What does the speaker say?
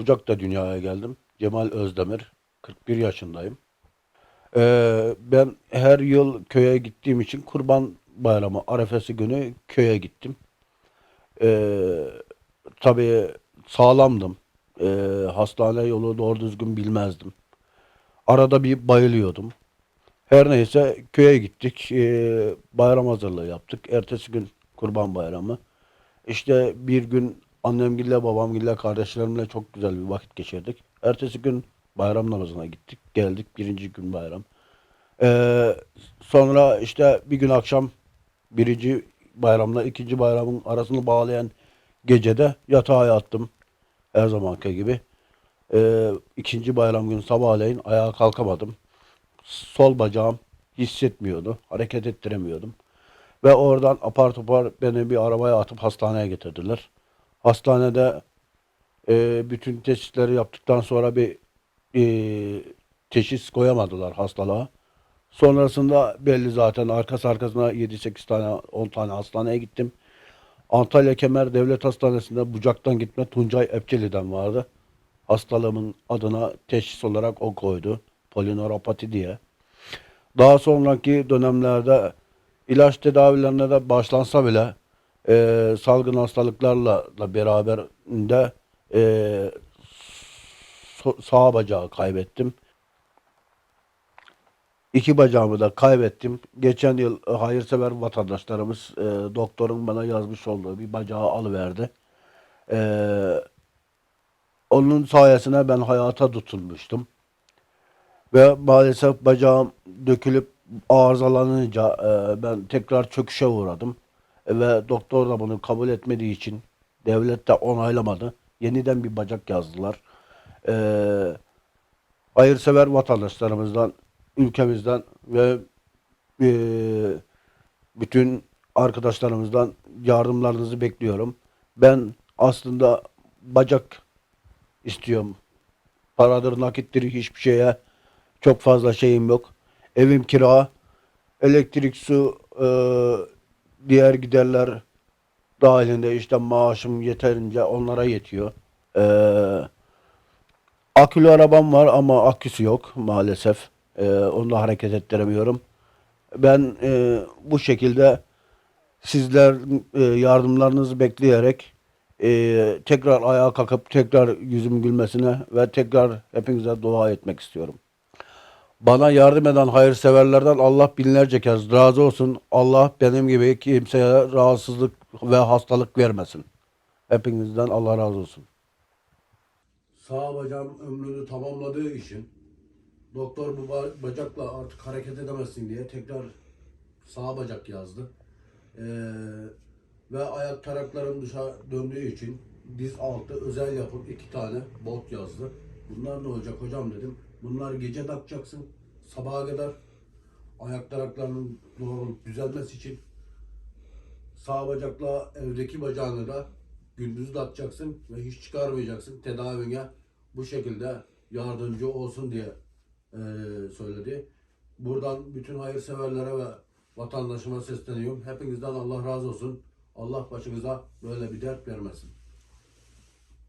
Bucak'ta dünyaya geldim. Cemal Özdemir. 41 yaşındayım. Ee, ben her yıl köye gittiğim için Kurban Bayramı arefesi günü köye gittim. Ee, tabii sağlamdım. Ee, hastane yolu doğru düzgün bilmezdim. Arada bir bayılıyordum. Her neyse köye gittik. Ee, bayram hazırlığı yaptık. Ertesi gün Kurban Bayramı. İşte bir gün annemgille, babamgille, kardeşlerimle çok güzel bir vakit geçirdik. Ertesi gün bayram namazına gittik. Geldik birinci gün bayram. Ee, sonra işte bir gün akşam birinci bayramla ikinci bayramın arasını bağlayan gecede yatağa yattım. Her zamanki gibi. Ee, ikinci bayram günü sabahleyin ayağa kalkamadım. Sol bacağım hissetmiyordu. Hareket ettiremiyordum. Ve oradan apar topar beni bir arabaya atıp hastaneye getirdiler. Hastanede e, bütün teşhisleri yaptıktan sonra bir e, teşhis koyamadılar hastalığa. Sonrasında belli zaten arkası arkasına 7-8 tane 10 tane hastaneye gittim. Antalya Kemer Devlet Hastanesi'nde bucaktan gitme Tuncay Epçeli'den vardı. Hastalığımın adına teşhis olarak o koydu. Polineuropati diye. Daha sonraki dönemlerde ilaç tedavilerine de başlansa bile e, salgın hastalıklarla da beraber de e, so- sağ bacağı kaybettim. İki bacağımı da kaybettim. Geçen yıl e, hayırsever vatandaşlarımız e, doktorun bana yazmış olduğu bir bacağı alıverdi. E, onun sayesinde ben hayata tutunmuştum. Ve maalesef bacağım dökülüp arızalanınca e, ben tekrar çöküşe uğradım. Ve doktor da bunu kabul etmediği için devlet de onaylamadı. Yeniden bir bacak yazdılar. E, hayırsever vatandaşlarımızdan, ülkemizden ve e, bütün arkadaşlarımızdan yardımlarınızı bekliyorum. Ben aslında bacak istiyorum. Paradır, nakittir hiçbir şeye çok fazla şeyim yok. Evim kira, elektrik, su, e, diğer giderler dahilinde işte maaşım yeterince onlara yetiyor. E, akülü arabam var ama aküsü yok maalesef. E, onunla hareket ettiremiyorum. Ben e, bu şekilde sizler e, yardımlarınızı bekleyerek e, tekrar ayağa kalkıp tekrar yüzüm gülmesine ve tekrar hepinize dua etmek istiyorum. Bana yardım eden hayırseverlerden Allah binlerce kez razı olsun. Allah benim gibi kimseye rahatsızlık ve hastalık vermesin. Hepinizden Allah razı olsun. Sağ bacağım ömrünü tamamladığı için doktor bu ba- bacakla artık hareket edemezsin diye tekrar sağ bacak yazdı. Ee, ve ayak taraklarım dışa döndüğü için diz altı özel yapım iki tane bot yazdı. Bunlar ne olacak hocam dedim. Bunlar gece takacaksın sabaha kadar ayak taraklarının doğru düzelmesi için sağ bacakla evdeki bacağını da gündüz de atacaksın ve hiç çıkarmayacaksın. Tedavine bu şekilde yardımcı olsun diye eee, söyledi. Buradan bütün hayırseverlere ve vatandaşıma sesleniyorum. Hepinizden Allah razı olsun. Allah başınıza böyle bir dert vermesin.